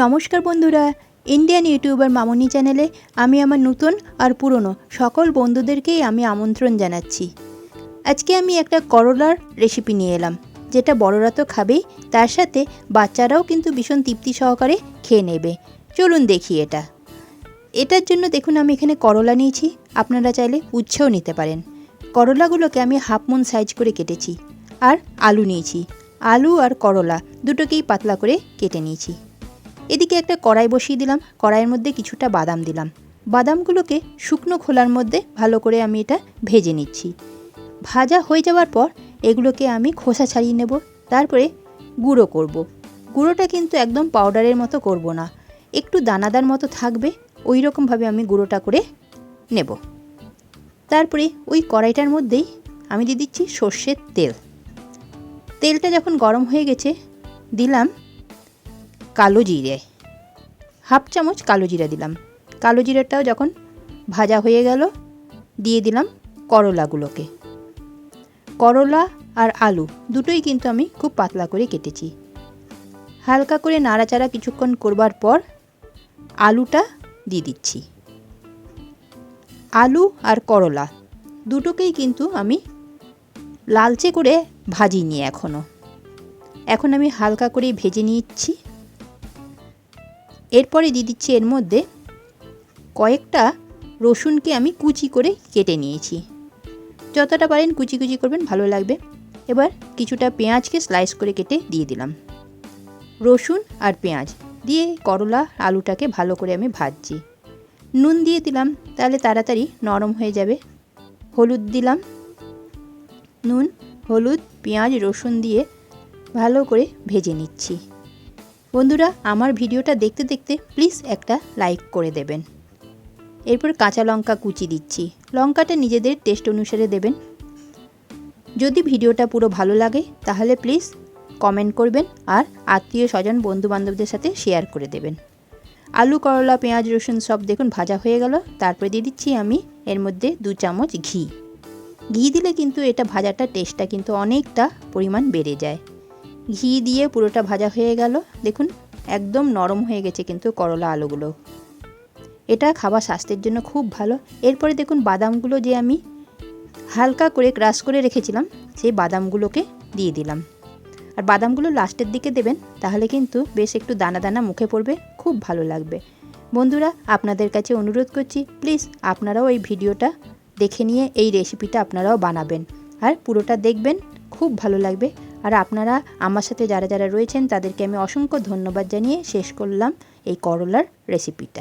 নমস্কার বন্ধুরা Indian YouTuber মামনি চ্যানেলে আমি আমার নতুন আর পুরনো সকল বন্ধুদেরকেই আমি আমন্ত্রণ জানাচ্ছি। আজকে আমি একটা করলার রেসিপি নিয়ে এলাম, যেটা বড়রা তো খাবেই তার সাথে বাচ্চারাও কিন্তু ভীষণ তৃপ্তি সহকারে খেয়ে নেবে। চলুন দেখি এটা। এটার জন্য দেখুন, আমি এখানে করলা নিয়েছি, আপনারা চাইলে উচ্ছেও নিতে পারেন। করলাগুলোকে আমি হাফ মুন সাইজ করে কেটেছি, আর আলু নিয়েছি। আলু আর করলা দুটোকেই পাতলা করে কেটে নিয়েছি। এদিকে একটা কড়াই বসিয়ে দিলাম, কড়াইয়ের মধ্যে কিছুটা বাদাম দিলাম। বাদামগুলোকে শুকনো খোলার মধ্যে ভালো করে আমি এটা ভেজে নিচ্ছি। ভাজা হয়ে যাওয়ার পর এগুলোকে আমি খোসা ছাড়িয়ে নেব, তারপরে গুঁড়ো করব। গুঁড়োটা কিন্তু একদম পাউডারের মতো করব না, একটু দানাদার মতো থাকবে ওই রকমভাবে আমি গুঁড়োটা করে নেব। তারপরে ওই কড়াইটার মধ্যেই আমি দিয়ে দিচ্ছি সর্ষের তেল। তেলটা যখন গরম হয়ে গেছে, দিলাম কালো জিরে। হাফ চামচ কালো জিরা দিলাম। কালো জিরাটাও যখন ভাজা হয়ে গেল, দিয়ে দিলাম করলাগুলোকে। করলা আর আলু দুটোই কিন্তু আমি খুব পাতলা করে কেটেছি। হালকা করে নাড়াচাড়া কিছুক্ষণ করবার পর আলুটা দিয়ে দিচ্ছি। আলু আর করলা দুটোকেই কিন্তু আমি লালচে করে ভাজিনি এখনও এখন আমি হালকা করে ভেজে নিচ্ছি। এরপরে দিয়ে দিচ্ছি এর মধ্যে কয়েকটা রসুনকে আমি কুচি করে কেটে নিয়েছি। যতটা পারেন কুচি কুচি করবেন, ভালো লাগবে। এবার কিছুটা পেঁয়াজকে স্লাইস করে কেটে দিয়ে দিলাম। রসুন আর পেঁয়াজ দিয়ে করলা আলুটাকে ভালো করে আমি ভাজছি। নুন দিয়ে দিলাম, তাহলে তাড়াতাড়ি নরম হয়ে যাবে। হলুদ দিলাম। নুন, হলুদ, পেঁয়াজ, রসুন দিয়ে ভালো করে ভেজে নিচ্ছি। বন্ধুরা, আমার ভিডিওটা দেখতে দেখতে প্লিজ একটা লাইক করে দেবেন। এরপর কাঁচা লঙ্কা কুচি দিচ্ছি। লঙ্কাটা নিজেদের টেস্ট অনুসারে দেবেন। যদি ভিডিওটা পুরো ভালো লাগে, তাহলে প্লিজ কমেন্ট করবেন আর আত্মীয় স্বজন বন্ধু বান্ধবদের সাথে শেয়ার করে দেবেন। আলু, করলা, পেঁয়াজ, রসুন সব দেখুন ভাজা হয়ে গেল। তারপরে দিয়ে দিচ্ছি আমি এর মধ্যে দু চামচ ঘি। ঘি দিলে কিন্তু এটা ভাজাটা টেস্টটা কিন্তু অনেকটা পরিমাণ বেড়ে যায়। ঘি দিয়ে পুরোটা ভাজা হয়ে গেল। দেখুন, একদম নরম হয়ে গেছে কিন্তু করলা আলুগুলো। এটা খাবার স্বাস্থ্যের জন্য খুব ভালো। এরপরে দেখুন, বাদামগুলো যে আমি হালকা করে ক্রাশ করে রেখেছিলাম, সেই বাদামগুলোকে দিয়ে দিলাম। আর বাদামগুলো লাস্টের দিকে দেবেন, তাহলে কিন্তু বেশ একটু দানা দানা মুখে পড়বে, খুব ভালো লাগবে। বন্ধুরা, আপনাদের কাছে অনুরোধ করছি, প্লিজ আপনারাও এই ভিডিওটা দেখে নিয়ে এই রেসিপিটা আপনারাও বানাবেন। আর পুরোটা দেখবেন, খুব ভালো লাগবে। আর আপনারা আমার সাথে যারা যারা রয়েছেন তাদেরকে আমি অসংখ্য ধন্যবাদ জানিয়ে শেষ করলাম এই করলার রেসিপিটা